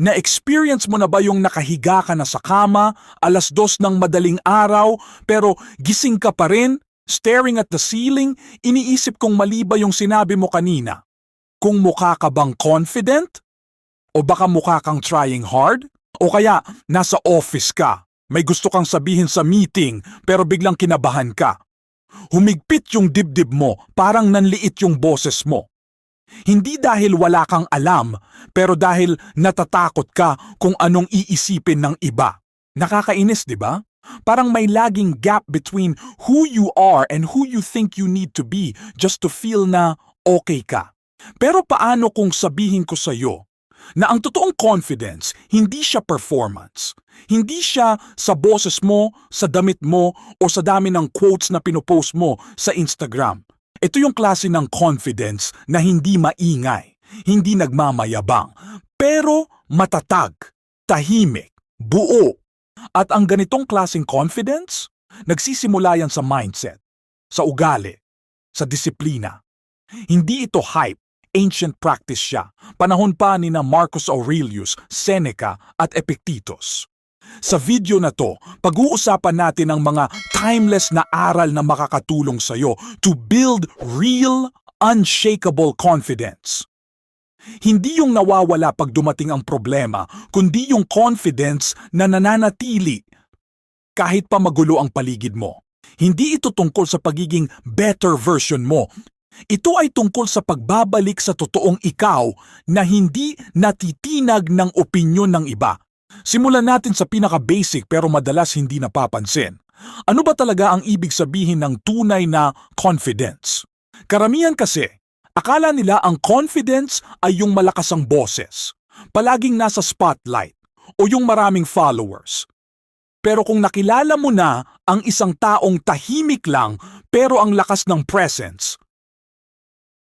Na-experience mo na ba yung nakahiga ka na sa kama, alas dos ng madaling araw, pero gising ka pa rin, staring at the ceiling, iniisip kung mali ba yung sinabi mo kanina? Kung mukha ka bang confident? O baka mukha kang trying hard? O kaya nasa office ka, may gusto kang sabihin sa meeting pero biglang kinabahan ka. Humigpit yung dibdib mo, parang nanliit yung boses mo. Hindi dahil wala kang alam, pero dahil natatakot ka kung anong iisipin ng iba. Nakakainis, di ba? Parang may laging gap between who you are and who you think you need to be just to feel na okay ka. Pero paano kung sabihin ko sa'yo na ang totoong confidence, hindi siya performance. Hindi siya sa boses mo, sa damit mo, o sa dami ng quotes na pinopost mo sa Instagram. Ito yung klase ng confidence na hindi maingay, hindi nagmamayabang, pero matatag, tahimik, buo. At ang ganitong klaseng confidence, nagsisimula yan sa mindset, sa ugali, sa disiplina. Hindi ito hype, ancient practice siya. Panahon pa ni na Marcus Aurelius, Seneca at Epictetus. Sa video na to, pag-uusapan natin ang mga timeless na aral na makakatulong sa'yo to build real, unshakable confidence. Hindi yung nawawala pag dumating ang problema, kundi yung confidence na nananatili kahit pa magulo ang paligid mo. Hindi ito tungkol sa pagiging better version mo. Ito ay tungkol sa pagbabalik sa totoong ikaw na hindi natitinag ng opinyon ng iba. Simulan natin sa pinaka-basic pero madalas hindi napapansin. Ano ba talaga ang ibig sabihin ng tunay na confidence? Karamihan kasi, akala nila ang confidence ay yung malakas ang boses, palaging nasa spotlight, o yung maraming followers. Pero kung nakilala mo na ang isang taong tahimik lang pero ang lakas ng presence,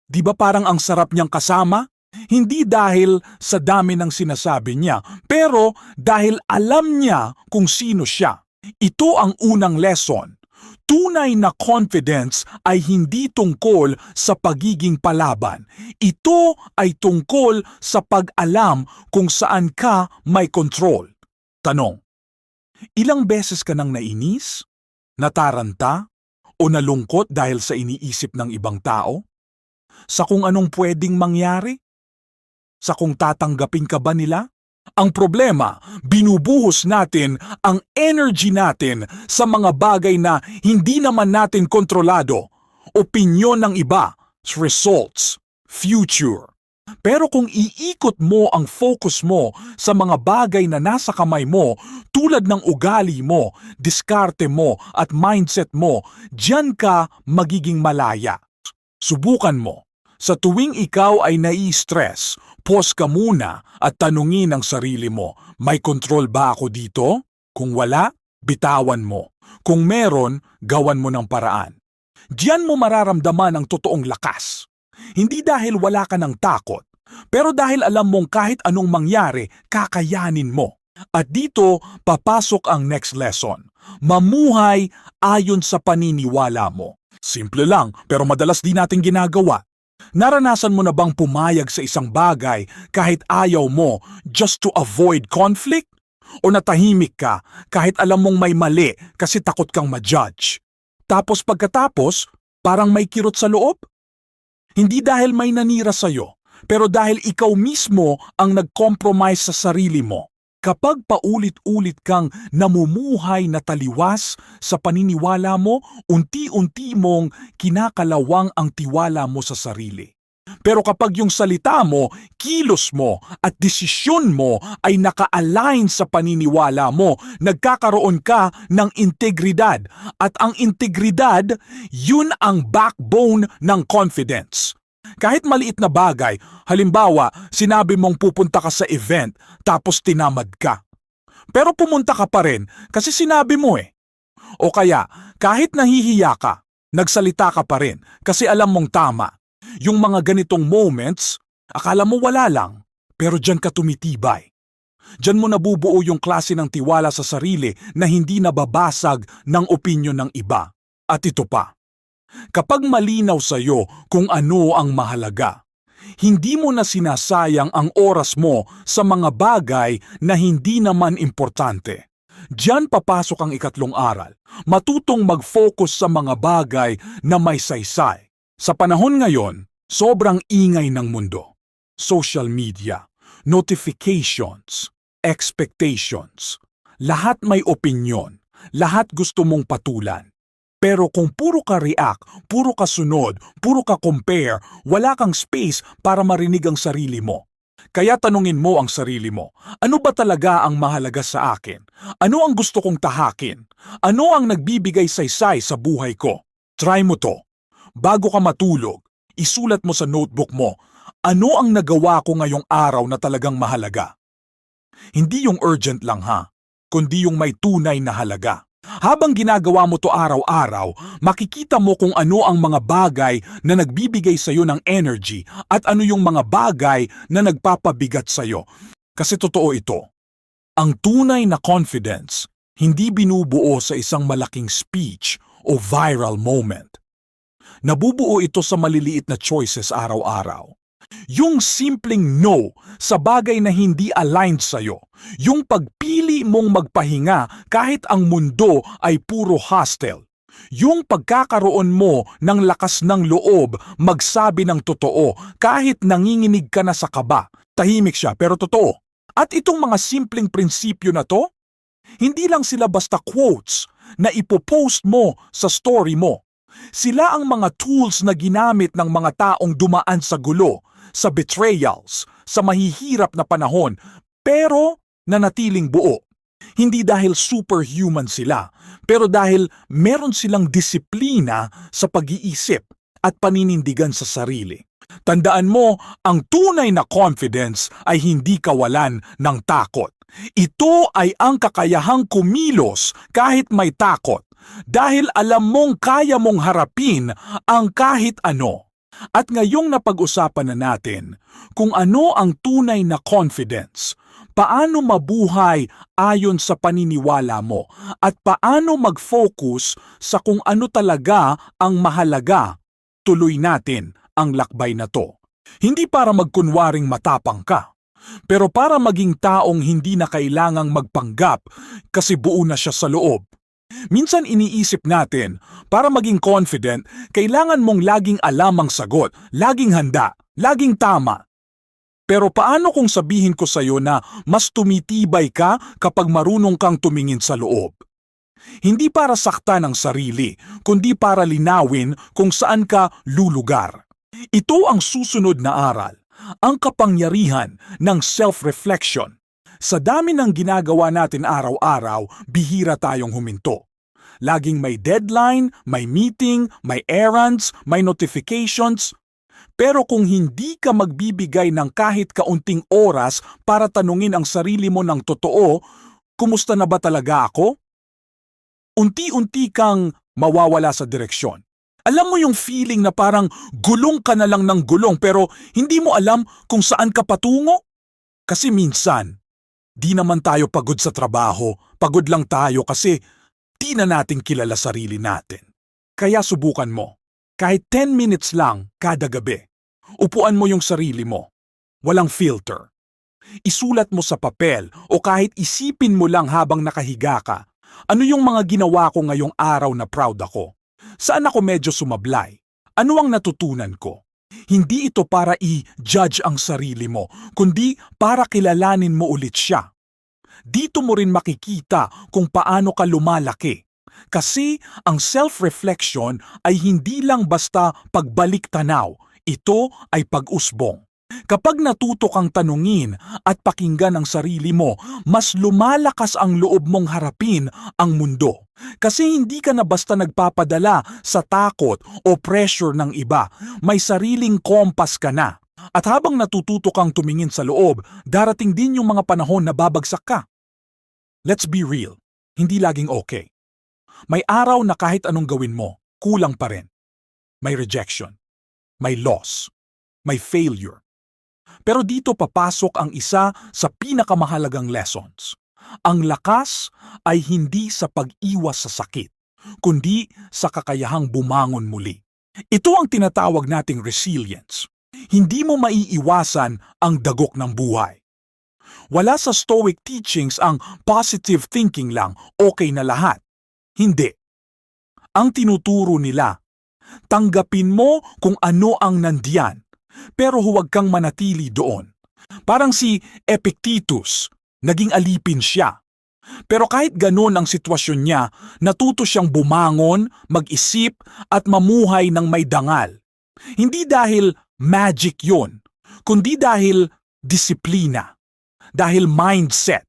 di ba parang ang sarap niyang kasama? Hindi dahil sa dami ng sinasabi niya, pero dahil alam niya kung sino siya. Ito ang unang lesson. Tunay na confidence ay hindi tungkol sa pagiging palaban. Ito ay tungkol sa pag-alam kung saan ka may control. Tanong, ilang beses ka nang nainis, nataranta, o nalungkot dahil sa iniisip ng ibang tao? Sa kung anong pwedeng mangyari? Sa kung tatanggapin ka ba nila? Ang problema, binubuhos natin ang energy natin sa mga bagay na hindi naman natin kontrolado. Opinyon ng iba, results, future. Pero kung iikot mo ang focus mo sa mga bagay na nasa kamay mo, tulad ng ugali mo, diskarte mo at mindset mo, diyan ka magiging malaya. Subukan mo. Sa tuwing ikaw ay nai-stress, pause ka muna at tanungin ang sarili mo, may control ba ako dito? Kung wala, bitawan mo. Kung meron, gawan mo ng paraan. Diyan mo mararamdaman ang totoong lakas. Hindi dahil wala ka ng takot, pero dahil alam mong kahit anong mangyari, kakayanin mo. At dito, papasok ang next lesson. Mamuhay ayon sa paniniwala mo. Simple lang, pero madalas di natin ginagawa. Naranasan mo na bang pumayag sa isang bagay kahit ayaw mo just to avoid conflict? O natahimik ka kahit alam mong may mali kasi takot kang ma-judge? Tapos pagkatapos, parang may kirot sa loob? Hindi dahil may nanira sa'yo, pero dahil ikaw mismo ang nag-compromise sa sarili mo. Kapag paulit-ulit kang namumuhay na taliwas sa paniniwala mo, unti-unti mong kinakalawang ang tiwala mo sa sarili. Pero kapag yung salita mo, kilos mo at desisyon mo ay naka-align sa paniniwala mo, nagkakaroon ka ng integridad. At ang integridad, yun ang backbone ng confidence. Kahit maliit na bagay, halimbawa, sinabi mong pupunta ka sa event tapos tinamad ka. Pero pumunta ka pa rin kasi sinabi mo eh. O kaya, kahit nahihiya ka, nagsalita ka pa rin kasi alam mong tama. Yung mga ganitong moments, akala mo wala lang, pero dyan ka tumitibay. Diyan mo nabubuo yung klase ng tiwala sa sarili na hindi nababasag ng opinyon ng iba. At ito pa, kapag malinaw sa'yo kung ano ang mahalaga, Hindi mo na sinasayang ang oras mo sa mga bagay na hindi naman importante. Diyan papasok ang ikatlong aral. Matutong mag-focus sa mga bagay na may saysay. Sa panahon ngayon, sobrang ingay ng mundo. Social media, notifications, expectations. Lahat may opinyon. Lahat gusto mong patulan. Pero kung puro ka react, puro ka sunod, puro ka compare, wala kang space para marinig ang sarili mo. Kaya tanungin mo ang sarili mo, ano ba talaga ang mahalaga sa akin? Ano ang gusto kong tahakin? Ano ang nagbibigay saysay sa buhay ko? Try mo to. Bago ka matulog, isulat mo sa notebook mo, ano ang nagawa ko ngayong araw na talagang mahalaga? Hindi yung urgent lang ha, kundi yung may tunay na halaga. Habang ginagawa mo to araw-araw, makikita mo kung ano ang mga bagay na nagbibigay sa iyo ng energy at ano yung mga bagay na nagpapabigat sa iyo. Kasi totoo ito. Ang tunay na confidence hindi binubuo sa isang malaking speech o viral moment. Nabubuo ito sa maliliit na choices araw-araw. Yung simpleng no sa bagay na hindi aligned sa'yo. Yung pagpili mong magpahinga kahit ang mundo ay puro hostile. Yung pagkakaroon mo ng lakas ng loob magsabi ng totoo kahit nanginginig ka na sa kaba. Tahimik siya pero totoo. At itong mga simpleng prinsipyo na to, hindi lang sila basta quotes na ipopost mo sa story mo. Sila ang mga tools na ginamit ng mga taong dumaan sa gulo, sa betrayals, sa mahihirap na panahon, pero nanatiling buo. Hindi dahil superhuman sila, pero dahil meron silang disiplina sa pag-iisip at paninindigan sa sarili. Tandaan mo, ang tunay na confidence ay hindi kawalan ng takot. Ito ay ang kakayahang kumilos kahit may takot dahil alam mong kaya mong harapin ang kahit ano. At ngayong napag-usapan na natin kung ano ang tunay na confidence, paano mabuhay ayon sa paniniwala mo, at paano mag-focus sa kung ano talaga ang mahalaga, tuloy natin ang lakbay na to. Hindi para magkunwaring matapang ka, pero para maging taong hindi na kailangang magpanggap kasi buo na siya sa loob. Minsan iniisip natin, para maging confident, kailangan mong laging alam ang sagot, laging handa, laging tama. Pero paano kung sabihin ko sa iyo na mas tumitibay ka kapag marunong kang tumingin sa loob? Hindi para sakta ng sarili, kundi para linawin kung saan ka lulugar. Ito ang susunod na aral, ang kapangyarihan ng self-reflection. Sa dami ng ginagawa natin araw-araw, bihira tayong huminto. Laging may deadline, may meeting, may errands, may notifications. Pero kung hindi ka magbibigay ng kahit kaunting oras para tanungin ang sarili mo ng totoo, kumusta na ba talaga ako? Unti-unti kang mawawala sa direksyon. Alam mo yung feeling na parang gulong ka na lang ng gulong pero hindi mo alam kung saan ka patungo? Kasi minsan, Di naman tayo pagod sa trabaho, pagod lang tayo kasi di na natin kilala sarili natin. Kaya subukan mo, kahit 10 minutes lang kada gabi. Upuan mo yung sarili mo. Walang filter. Isulat mo sa papel o kahit isipin mo lang habang nakahiga ka. Ano yung mga ginawa ko ngayong araw na proud ako? Saan ako medyo sumablay? Ano ang natutunan ko? Hindi ito para i-judge ang sarili mo, kundi para kilalanin mo ulit siya. Dito mo rin makikita kung paano ka lumalaki. Kasi ang self-reflection ay hindi lang basta pagbalik tanaw, ito ay pag-usbong. Kapag natuto kang tanungin at pakinggan ang sarili mo, mas lumalakas ang loob mong harapin ang mundo. Kasi hindi ka na basta nagpapadala sa takot o pressure ng iba, may sariling kompas ka na. At habang natututo kang tumingin sa loob, darating din yung mga panahon na babagsak ka. Let's be real, hindi laging okay. May araw na kahit anong gawin mo, kulang pa rin. May rejection, may loss, may failure. Pero dito papasok ang isa sa pinakamahalagang lessons. Ang lakas ay hindi sa pag-iwas sa sakit, kundi sa kakayahang bumangon muli. Ito ang tinatawag nating resilience. hindi mo maiiwasan ang dagok ng buhay. Wala sa Stoic teachings ang positive thinking lang, okay na lahat. Hindi. Ang tinuturo nila, tanggapin mo kung ano ang nandiyan, pero huwag kang manatili doon. Parang si Epictetus, naging alipin siya. Pero kahit ganun ang sitwasyon niya, natuto siyang bumangon, mag-isip at mamuhay ng may dangal. Hindi dahil magic yon, kundi dahil disiplina, dahil mindset,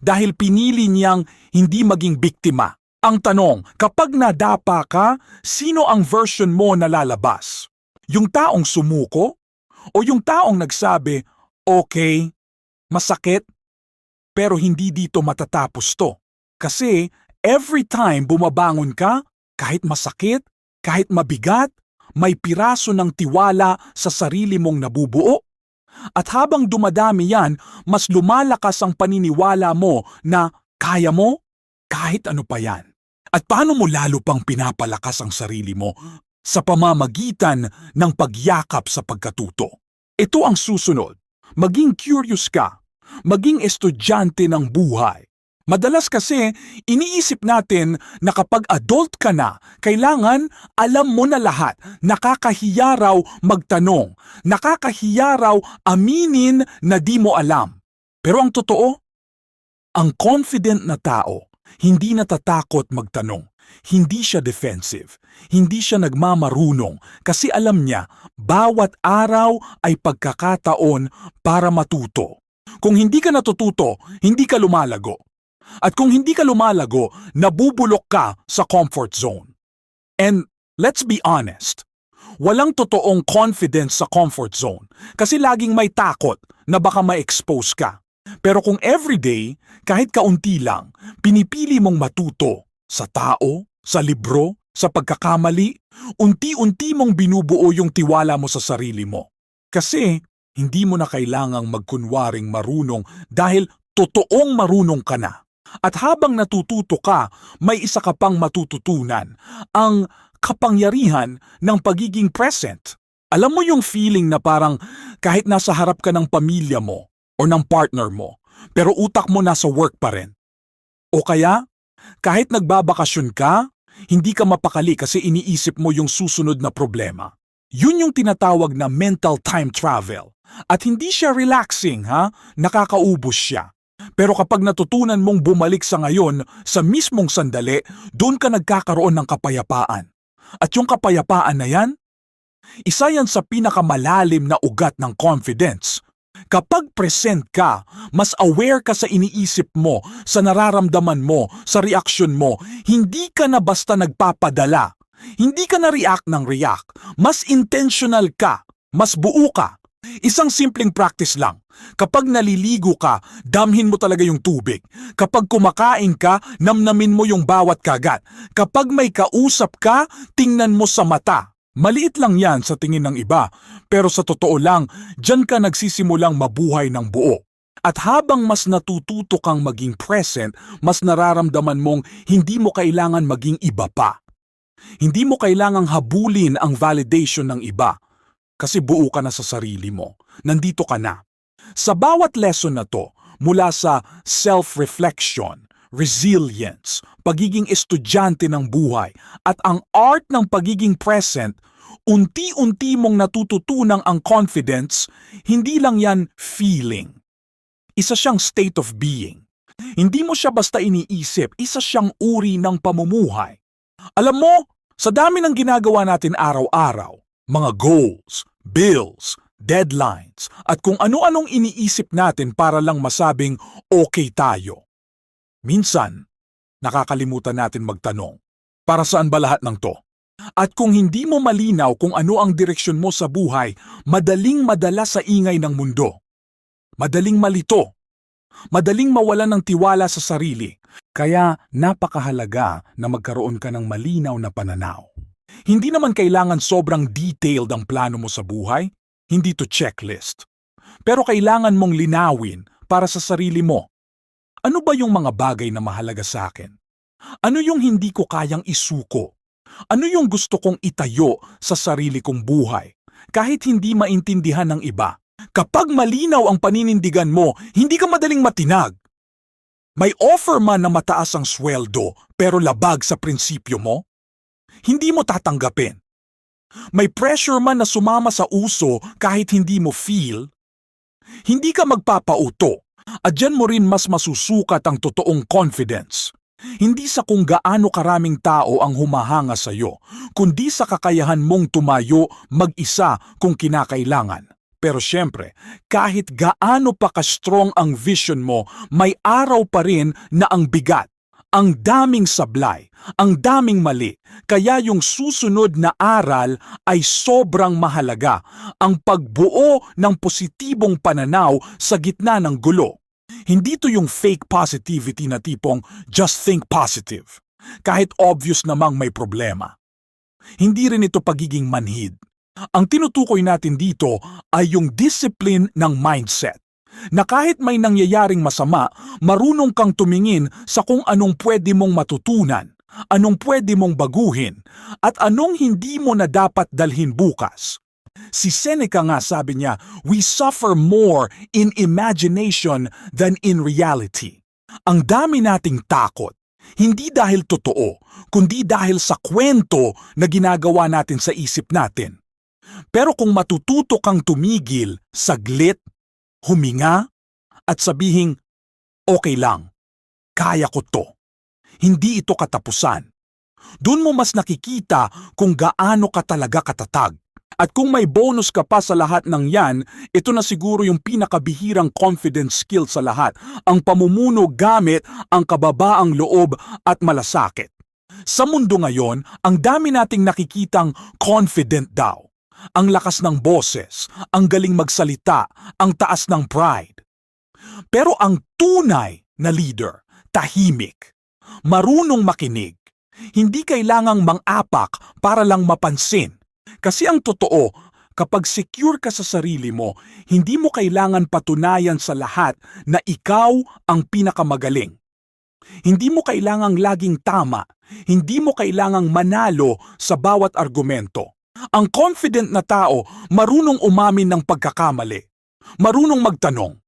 dahil pinili niyang hindi maging biktima. Ang tanong, kapag nadapa ka, sino ang version mo na lalabas? Yung taong sumuko? O yung taong nagsabi, okay, masakit, pero hindi dito matatapos to. Kasi every time bumabangon ka, kahit masakit, kahit mabigat, may piraso ng tiwala sa sarili mong nabubuo. At habang dumadami yan, mas lumalakas ang paniniwala mo na kaya mo kahit ano pa yan. At paano mo lalo pang pinapalakas ang sarili mo sa pamamagitan ng pagyakap sa pagkatuto? Ito ang susunod. Maging curious ka. Maging estudyante ng buhay. Madalas kasi, iniisip natin na kapag adult ka na, kailangan alam mo na lahat. Nakakahiya raw magtanong. Nakakahiya raw aminin na di mo alam. Pero ang totoo, ang confident na tao, hindi natatakot magtanong. Hindi siya defensive. Hindi siya nagmamarunong kasi alam niya bawat araw ay pagkakataon para matuto. Kung hindi ka natututo, hindi ka lumalago. At kung hindi ka lumalago, nabubulok ka sa comfort zone. And let's be honest, walang totoong confidence sa comfort zone kasi laging may takot na baka ma-expose ka. Pero kung everyday, kahit kaunti lang, pinipili mong matuto sa tao, sa libro, sa pagkakamali, unti-unti mong binubuo yung tiwala mo sa sarili mo. Kasi hindi mo na kailangang magkunwaring marunong dahil totoong marunong ka na. At habang natututo ka, may isa ka pang matututunan, ang kapangyarihan ng pagiging present. Alam mo yung feeling na parang kahit nasa harap ka ng pamilya mo o ng partner mo, pero utak mo nasa work pa rin. O kaya, kahit nagbabakasyon ka, hindi ka mapakali kasi iniisip mo yung susunod na problema. Yun yung tinatawag na mental time travel. At hindi siya relaxing ha, nakakaubos siya. Pero kapag natutunan mong bumalik sa ngayon, sa mismong sandali, doon ka nagkakaroon ng kapayapaan. At yung kapayapaan na yan, isa yan sa pinakamalalim na ugat ng confidence. Kapag present ka, mas aware ka sa iniisip mo, sa nararamdaman mo, sa reaksyon mo, hindi ka na basta nagpapadala. Hindi ka na react ng react. Mas intentional ka, mas buo ka. Isang simpleng practice lang. Kapag naliligo ka, damhin mo talaga yung tubig. Kapag kumakain ka, namnamin mo yung bawat kagat. Kapag may kausap ka, tingnan mo sa mata. Maliit lang yan sa tingin ng iba, pero sa totoo lang, dyan ka nagsisimulang mabuhay ng buo. At habang mas natututo kang maging present, mas nararamdaman mong hindi mo kailangan maging iba pa. Hindi mo kailangang habulin ang validation ng iba kasi buo ka na sa sarili mo. Nandito ka na. Sa bawat lesson na to, mula sa self-reflection, resilience, pagiging estudyante ng buhay, at ang art ng pagiging present, unti-unti mong natututunang ang confidence, hindi lang yan feeling. Isa siyang state of being. Hindi mo siya basta iniisip, isa siyang uri ng pamumuhay. Alam mo, sa dami ng ginagawa natin araw-araw, mga goals, bills, deadlines, at kung ano-anong iniisip natin para lang masabing okay tayo. Minsan, nakakalimutan natin magtanong, para saan ba lahat ng to? At kung hindi mo malinaw kung ano ang direksyon mo sa buhay, madaling madala sa ingay ng mundo. Madaling malito. Madaling mawala ng tiwala sa sarili. Kaya napakahalaga na magkaroon ka ng malinaw na pananaw. Hindi naman kailangan sobrang detailed ang plano mo sa buhay, hindi to checklist. Pero kailangan mong linawin para sa sarili mo. Ano ba yung mga bagay na mahalaga sa akin? Ano yung hindi ko kayang isuko? Ano yung gusto kong itayo sa sarili kong buhay? kahit hindi maintindihan ng iba. Kapag malinaw ang paninindigan mo, hindi ka madaling matinag. May offer man na mataas ang sweldo pero labag sa prinsipyo mo, hindi mo tatanggapin. May pressure man na sumama sa uso kahit hindi mo feel, hindi ka magpapauto at dyan mo rin mas masusukat ang totoong confidence. Hindi sa kung gaano karaming tao ang humahanga sa iyo, kundi sa kakayahan mong tumayo mag-isa kung kinakailangan. Pero syempre, kahit gaano pa ka-strong ang vision mo, may araw pa rin na ang bigat, ang daming sablay, ang daming mali. Kaya yung susunod na aral ay sobrang mahalaga, ang pagbuo ng positibong pananaw sa gitna ng gulo. Hindi to yung fake positivity na tipong just think positive, kahit obvious namang may problema. Hindi rin ito pagiging manhid. Ang tinutukoy natin dito ay yung discipline ng mindset. Na kahit may nangyayaring masama, marunong kang tumingin sa kung anong pwede mong matutunan, anong pwede mong baguhin, at anong hindi mo na dapat dalhin bukas. Si Seneca nga sabi niya, we suffer more in imagination than in reality. Ang dami nating takot, hindi dahil totoo, kundi dahil sa kwento na ginagawa natin sa isip natin. Pero kung matututo kang tumigil, saglit, huminga, at sabihing, okay lang, kaya ko to. Hindi ito katapusan. Doon mo mas nakikita kung gaano ka talaga katatag. At kung may bonus ka pa sa lahat ng yan, ito na siguro yung pinakabihirang confidence skill sa lahat, ang pamumuno gamit ang kababaang loob at malasakit. Sa mundo ngayon, ang dami nating nakikitang confident daw. Ang lakas ng boses, ang galing magsalita, ang taas ng pride. Pero ang tunay na leader, tahimik, marunong makinig, hindi kailangang mang-apak para lang mapansin. Kasi ang totoo, kapag secure ka sa sarili mo, hindi mo kailangan patunayan sa lahat na ikaw ang pinakamagaling. Hindi mo kailangang laging tama, hindi mo kailangang manalo sa bawat argumento. Ang confident na tao, marunong umamin ng pagkakamali, marunong magtanong,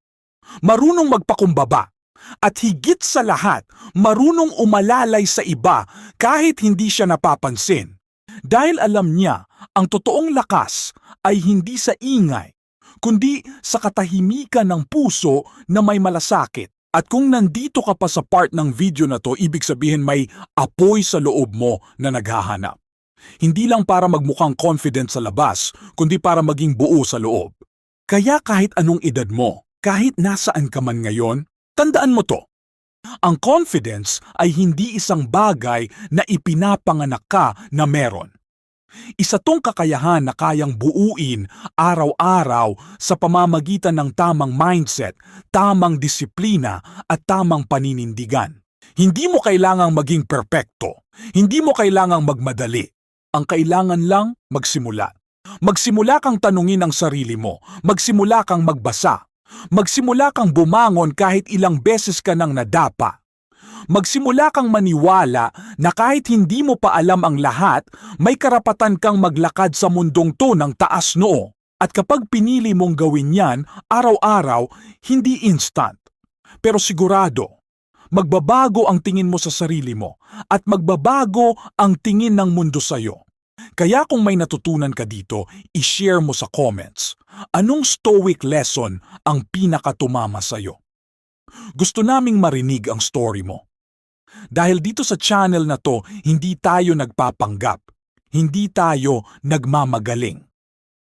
marunong magpakumbaba, at higit sa lahat, marunong umalalay sa iba kahit hindi siya napapansin. Dahil alam niya, ang totoong lakas ay hindi sa ingay, kundi sa katahimikan ng puso na may malasakit. At kung nandito ka pa sa part ng video na to, ibig sabihin may apoy sa loob mo na naghahanap. Hindi lang para magmukhang confident sa labas, kundi para maging buo sa loob. Kaya kahit anong edad mo, kahit nasaan ka man ngayon, tandaan mo to. Ang confidence ay hindi isang bagay na ipinapanganak ka na meron. Isa tong kakayahan na kayang buuin araw-araw sa pamamagitan ng tamang mindset, tamang disiplina at tamang paninindigan. Hindi mo kailangang maging perpekto. Hindi mo kailangang magmadali. Ang kailangan lang magsimula. Magsimula kang tanungin ang sarili mo. Magsimula kang magbasa. Magsimula kang bumangon kahit ilang beses ka nang nadapa. Magsimula kang maniwala na kahit hindi mo pa alam ang lahat, may karapatan kang maglakad sa mundong to ng taas noo. At kapag pinili mong gawin yan, araw-araw, hindi instant. Pero sigurado, magbabago ang tingin mo sa sarili mo at magbabago ang tingin ng mundo sa'yo. Kaya kung may natutunan ka dito, i-share mo sa comments. Anong stoic lesson ang pinakatumama sa'yo? Gusto naming marinig ang story mo. Dahil dito sa channel na to, hindi tayo nagpapanggap. Hindi tayo nagmamagaling.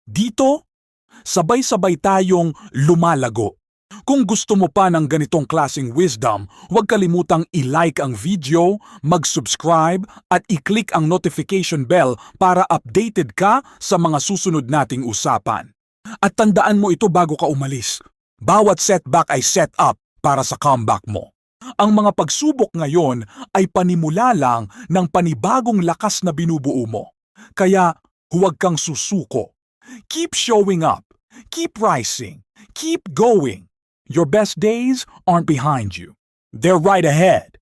Dito, sabay-sabay tayong lumalago. Kung gusto mo pa ng ganitong klasing wisdom, huwag kalimutang i-like ang video, mag-subscribe at i-click ang notification bell para updated ka sa mga susunod nating usapan. At tandaan mo ito bago ka umalis. Bawat setback ay set up para sa comeback mo. Ang mga pagsubok ngayon ay panimula lang ng panibagong lakas na binubuo mo. Kaya huwag kang susuko. Keep showing up. Keep rising. Keep going. Your best days aren't behind you. They're right ahead.